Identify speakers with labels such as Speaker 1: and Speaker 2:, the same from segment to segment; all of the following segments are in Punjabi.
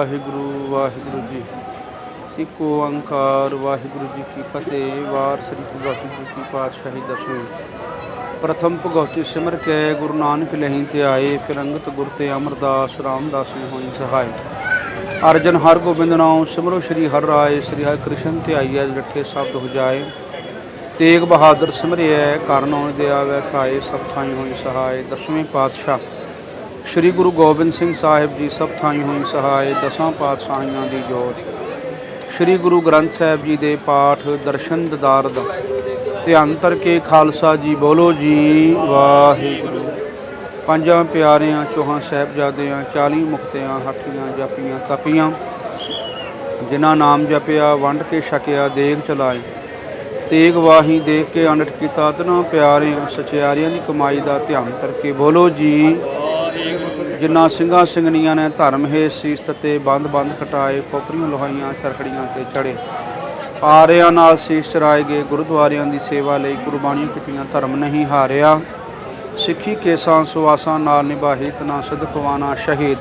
Speaker 1: ਵਾਹਿਗੁਰੂ ਵਾਹਿਗੁਰੂ ਜੀ ਇੱਕ ਓੰਕਾਰ ਵਾਹਿਗੁਰੂ ਜੀ ਕੀ ਫਤਿਹ, ਵਾਰ ਸ੍ਰੀ ਵਾਹਿਗੁਰੂ ਜੀ ਕੀ ਪਾਤਸ਼ਾਹੀ ਦਸਵੇਂ। ਪ੍ਰਥਮ ਭਗਉਤੀ ਸਿਮਰ ਕੇ ਗੁਰੂ ਨਾਨਕ ਲਹੀਂ ਤੇ ਆਏ, ਫਿਰ ਅੰਗਤ ਗੁਰ ਤੇ ਅਮਰਦਾਸ ਰਾਮਦਾਸ ਨੇ ਹੋਈ ਸਹਾਈ। ਅਰਜਨ ਹਰ ਗੋਬਿੰਦ ਨਾਮ ਸਿਮਰੋ ਸ੍ਰੀ ਹਰਿ ਰਾਏ, ਸ੍ਰੀ ਹਰਿ ਕ੍ਰਿਸ਼ਨ ਤੇ ਆਈਐ ਡੱਠੇ ਸ਼ਬਦ ਹੋ ਜਾਏ। ਤੇਗ ਬਹਾਦਰ ਸਿਮਰਿਐ ਕਰਨੋਂ ਦੇ ਆਵੈ, ਤਾਏ ਸਭ ਥਾਈ ਹੋਈ ਸਹਾਈ ਦਸਵੇਂ ਪਾਤਸ਼ਾਹ। ਸ੍ਰੀ ਗੁਰੂ ਗੋਬਿੰਦ ਸਿੰਘ ਸਾਹਿਬ ਜੀ ਸਭ ਥਾਈ ਹੋਈ ਸਹਾਇ ਦਸਾਂ ਪਾਤਸ਼ਾਹੀਆਂ ਦੀ ਜੋਤ। ਸ੍ਰੀ ਗੁਰੂ ਗ੍ਰੰਥ ਸਾਹਿਬ ਜੀ ਦੇ ਪਾਠ ਦਰਸ਼ਨ ਦਦਾਰਦ। ਧਿਆਨ ਤਰ ਕੇ ਖਾਲਸਾ ਜੀ ਬੋਲੋ ਜੀ, ਵਾਹਿਗੁਰੂ। ਪੰਜਾਂ ਪਿਆਰਿਆਂ, ਚੌਹਾਂ ਸਾਹਿਬਜ਼ਾਦਿਆਂ 40 ਮੁਕਤਿਆਂ ਹੱਠੀਆਂ ਜਪੀਆਂ, ਤਪੀਆਂ, ਜਿਨ੍ਹਾਂ ਨਾਮ ਜਪਿਆ, ਵੰਡ ਕੇ ਛਕਿਆ, ਦੇਗ ਚਲਾਈ ਤੇਗ ਵਾਹੀ ਦੇਖ ਕੇ ਅਨਟ ਕੀਤਾ, ਤਨਾ ਪਿਆਰਿਆਂ, ਸਚਿਆਰਿਆਂ ਦੀ ਕਮਾਈ ਦਾ ਧਿਆਨ ਕਰਕੇ ਬੋਲੋ ਜੀ ਜਿਨ੍ਹਾਂ ਸਿੰਘਾਂ ਸਿੰਘਣੀਆਂ ਨੇ ਧਰਮ ਹੈ ਸੀਸ ਤਤੇ ਬੰਦ ਬੰਦ ਕਟਾਏ ਕੋਪਰੀਆਂ ਲੋਹਾਈਆਂ ਚਰਖੜੀਆਂ ਤੇ ਚੜੇ ਆਰਿਆਂ ਨਾਲ ਸੀਸ ਚਰਾਏ ਗਏ ਗੁਰਦੁਆਰਿਆਂ ਦੀ ਸੇਵਾ ਲਈ ਕੁਰਬਾਨੀਆਂ ਕੀਤੀਆਂ ਧਰਮ ਨਹੀਂ ਹਾਰਿਆ। ਸਿੱਖੀ ਕੇਸਾਂ ਸੁਆਸਾਂ ਨਾਲ ਨਿਭਾਹੀ ਤਨਾ ਸਦਕਵਾਨਾ ਸ਼ਹੀਦ।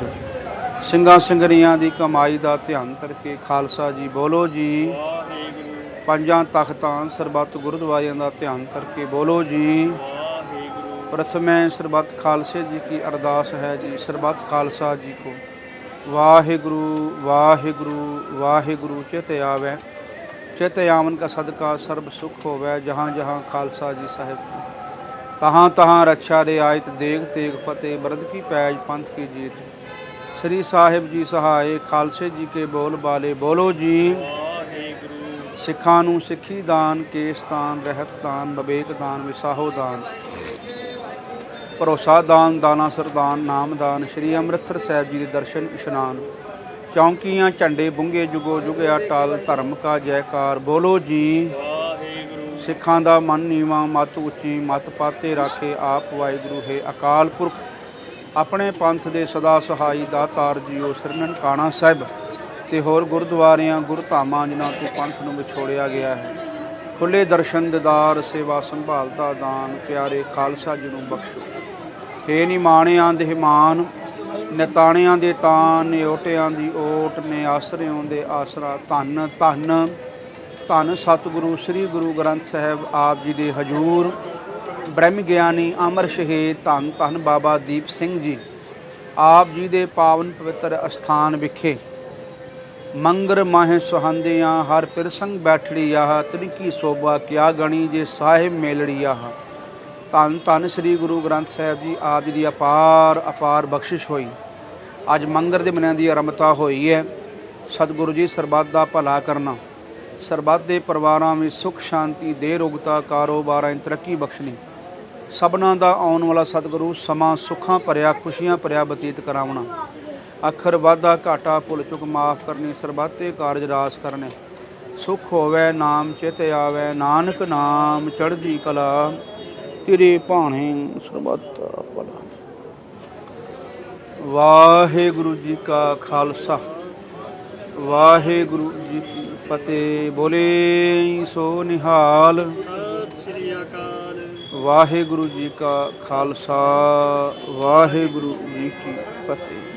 Speaker 1: ਸਿੰਘਾਂ ਸਿੰਘਣੀਆਂ ਦੀ ਕਮਾਈ ਦਾ ਧਿਆਨ ਕਰਕੇ ਖਾਲਸਾ ਜੀ ਬੋਲੋ ਜੀ। ਪੰਜਾਂ ਤਖਤਾਂ ਸਰਬੱਤ ਗੁਰਦੁਆਰਿਆਂ ਦਾ ਧਿਆਨ ਕਰਕੇ ਬੋਲੋ ਜੀ। ਪ੍ਰਥਮੇ ਸਰਬੱਤ ਖਾਲਸੇ ਜੀ ਕੀ ਅਰਦਾਸ ਹੈ ਜੀ ਸਰਬੱਤ ਖਾਲਸਾ ਜੀ ਕੋ। ਵਾਹਿਗੁਰੂ ਵਾਹਿਗੁਰੂ ਵਾਹਿਗੁਰੂ ਚਿਤ ਆਵੈ। ਚਿਤ ਆਵਨ ਕਾ ਸਦਕਾ ਸਰਬ ਸੁਖ ਹੋਵੈ ਜਹਾਂ ਜਹਾਂ ਖਾਲਸਾ ਜੀ ਸਾਹਿਬ ਤਹਾਂ ਤਹਾਂ ਰੱਛਾ ਦੇ ਆਇਤ ਦੇਗ ਤੇਗ ਫਤਿਹ ਬਰਦ ਕੀ ਪੈਜ ਪੰਥ ਕੀ ਜੀਤ। ਸ੍ਰੀ ਸਾਹਿਬ ਜੀ ਸਹਾਏ ਖਾਲਸੇ ਜੀ ਕੇ ਬੋਲ ਬਾਲੇ ਬੋਲੋ ਜੀ। ਸਿੱਖਾਂ ਨੂੰ ਸਿੱਖੀ ਦਾਨ ਕੇਸ ਦਾਨ ਰਹਿਤ ਦਾਨ ਵਿਵੇਕ ਦਾਨ ਵਿਸਾਹੋ ਦਾਨ। ਭਰੋਸਾ ਦਾਨ ਦਾਨਾ ਸਰਦਾਨ ਨਾਮ ਦਾਨ ਸ੍ਰੀ ਅੰਮ੍ਰਿਤਸਰ ਸਾਹਿਬ ਜੀ ਦੇ ਦਰਸ਼ਨ ਇਸ਼ਨਾਨ। ਚੌਂਕੀਆਂ ਝੰਡੇ ਬੁੰਗੇ ਜੁਗੋ ਜੁਗਿਆ ਟਾਲ ਧਰਮ ਕਾ ਜੈਕਾਰ ਬੋਲੋ ਜੀ। ਸਿੱਖਾਂ ਦਾ ਮਨ ਨੀਵਾ ਮਤ ਉੱਚੀ ਮਤ ਪਾਤੇ ਰਾਖੇ ਆਪ ਵਾਹਿਗੁਰੂ ਹੈ ਅਕਾਲ ਪੁਰਖ। ਆਪਣੇ ਪੰਥ ਦੇ ਸਦਾ ਸਹਾਈ ਦਾਤਾਰ ਜੀਓ ਸ੍ਰੀ ਨਨਕਾਣਾ ਸਾਹਿਬ। ਤੇ ਹੋਰ ਗੁਰਦੁਆਰਿਆਂ ਗੁਰਧਾਮਾਂ ਜਿਨ੍ਹਾਂ ਤੋਂ ਪੰਥ ਨੂੰ ਵਿਛੋੜਿਆ ਗਿਆ ਹੈ। ਖੁੱਲੇ ਦਰਸ਼ਨ ਦਿਦਾਰ ਸੇਵਾ ਸੰਭਾਲ ਦਾ ਦਾਨ, ਪਿਆਰੇ ਖਾਲਸਾ ਜੀ ਨੂੰ ਬਖਸ਼ੋ। ਹੇ ਨਿਮਾਣਿਆਂ ਦੇ ਮਾਨ ਨਿਤਾਣਿਆਂ ਦੇ ਤਾਨ ਓਟਿਆਂ ਦੀ ਓਟ, ਨੇ ਆਸਰਿਆਂ ਦੇ ਆਸਰਾ। ਧੰਨ ਧੰਨ ਧੰਨ ਸਤਿਗੁਰੂ, ਸ੍ਰੀ ਗੁਰੂ ਗ੍ਰੰਥ ਸਾਹਿਬ ਆਪ ਜੀ ਦੇ ਹਜੂਰ। ਬ੍ਰਹਮ ਗਿਆਨੀ ਅਮਰ ਸ਼ਹੀਦ, ਧੰਨ ਧੰਨ ਬਾਬਾ ਦੀਪ ਸਿੰਘ ਜੀ, ਆਪ ਜੀ ਦੇ ਪਾਵਨ ਪਵਿੱਤਰ ਅਸਥਾਨ ਵਿਖੇ ਮੰਗਰ ਮਾਹਿ ਸੁਹੰਦਿਆਂ, ਹਰ ਪਿਰਸੰਗ ਬੈਠੜੀ ਆਹ ਤ੍ਰਿਕੀ ਸੋਭਾ, ਕਿਆ ਗਣੀ ਜੇ ਸਾਹਿਬ ਮੇਲੜੀ ਆਹ। ਧੰਨ ਧੰਨ ਸ੍ਰੀ ਗੁਰੂ ਗ੍ਰੰਥ ਸਾਹਿਬ ਜੀ, ਆਪ ਜੀ ਦੀ ਅਪਾਰ ਅਪਾਰ ਬਖਸ਼ਿਸ਼ ਹੋਈ। ਅੱਜ ਮੰਗਰ ਦੇ ਮਨਾਂ ਦੀ ਆਰੰਭਤਾ ਹੋਈ ਹੈ। ਸਤਿਗੁਰੂ ਜੀ, ਸਰਬੱਤ ਦਾ ਭਲਾ ਕਰਨਾ। ਸਰਬੱਤ ਦੇ ਪਰਿਵਾਰਾਂ ਵਿੱਚ ਸੁਖ, ਸ਼ਾਂਤੀ ਦੇ ਰੋਗਤਾ, ਕਾਰੋਬਾਰਾਂ 'ਚ ਤਰੱਕੀ ਬਖਸ਼ਣੀ। ਸਭਨਾਂ ਦਾ ਆਉਣ ਵਾਲਾ ਸਤਿਗੁਰੂ ਸਮਾਂ ਸੁੱਖਾਂ ਭਰਿਆ, ਖੁਸ਼ੀਆਂ ਭਰਿਆ ਬਤੀਤ ਕਰਾਉਣਾ ਅੱਖਰ ਵਾਧਾ ਘਾਟਾ ਭੁੱਲ ਚੁੱਕ ਮਾਫ ਕਰਨੀ, ਸਰਬੱਤੇ ਕਾਰਜ ਰਾਸ ਕਰਨੇ। ਸੁਖ ਹੋਵੇ ਨਾਮ ਚਿਤ ਆਵੇ, ਨਾਨਕ ਨਾਮ ਚੜ੍ਹਦੀ ਕਲਾ। ਤੇਰੇ ਭਾਣੇ ਸਰਬੱਤ ਭਲਾ। ਵਾਹਿਗੁਰੂ ਜੀ ਕਾ ਖਾਲਸਾ। ਵਾਹਿਗੁਰੂ ਜੀ ਕੀ ਫਤਿਹ। ਬੋਲੇ ਸੋ ਨਿਹਾਲ।
Speaker 2: ਸਤਿ ਸ੍ਰੀ ਅਕਾਲ
Speaker 1: ਵਾਹਿਗੁਰੂ ਜੀ ਕਾ ਖਾਲਸਾ। ਵਾਹਿਗੁਰੂ ਜੀ ਕੀ ਫਤਿਹ।